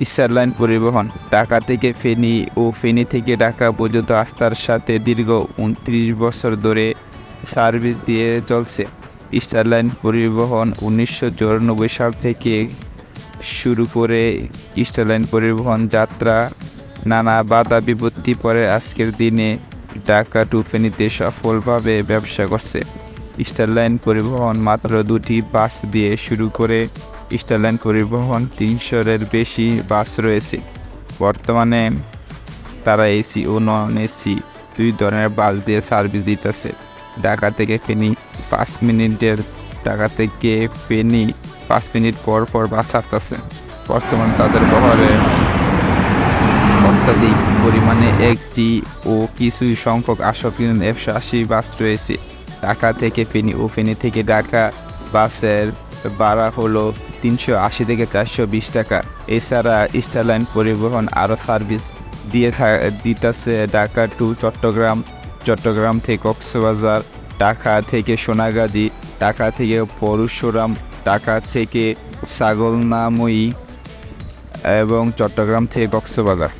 Starline পরিবহন। ঢাকা থেকে ফেনী ও ফেনী থেকে ঢাকা পর্যন্ত আস্থার সাথে দীর্ঘ উনত্রিশ বছর ধরে সার্ভিস দিয়ে চলছে। স্টারলাইন পরিবহন উনিশশো চুরানব্বই সাল থেকে শুরু করে স্টারলাইন পরিবহন যাত্রা নানা বাধা বিপত্তি পরে আজকের দিনে ঢাকা টু ফেনীতে সফলভাবে ব্যবসা করছে। স্টারলাইন পরিবহন মাত্র দুটি বাস দিয়ে শুরু করে স্টারলাইন পরিবহন তিনশোরের বেশি বাস রয়েছে। বর্তমানে তারা এসি ও নন এসি দুই ধরনের বাস দিয়ে সার্ভিস দিতেছে। ঢাকা থেকে ফেনি পাঁচ মিনিটের, ঢাকা থেকে ফেনি পাঁচ মিনিট পর পর বাস আসতেছে বর্তমান তাদের বহরে অত্যাধিক পরিমাণে এক্সজি ও কিছু সংখ্যক আশক একশো আশি বাস রয়েছে। ঢাকা থেকে ফেনি ও ফেনী থেকে ঢাকা বাসের ভাড়া হলো তিনশো আশি থেকে চারশো বিশ টাকা। এছাড়া স্টারলাইন পরিবহন আরও সার্ভিস দিয়ে দিতেছে ঢাকা টু চট্টগ্রাম চট্টগ্রাম থেকে কক্সবাজার, ঢাকা থেকে সোনাগাজী, ঢাকা থেকে পরশুরাম, ঢাকা থেকে সাগলনাময়ী এবং চট্টগ্রাম থেকে কক্সবাজার।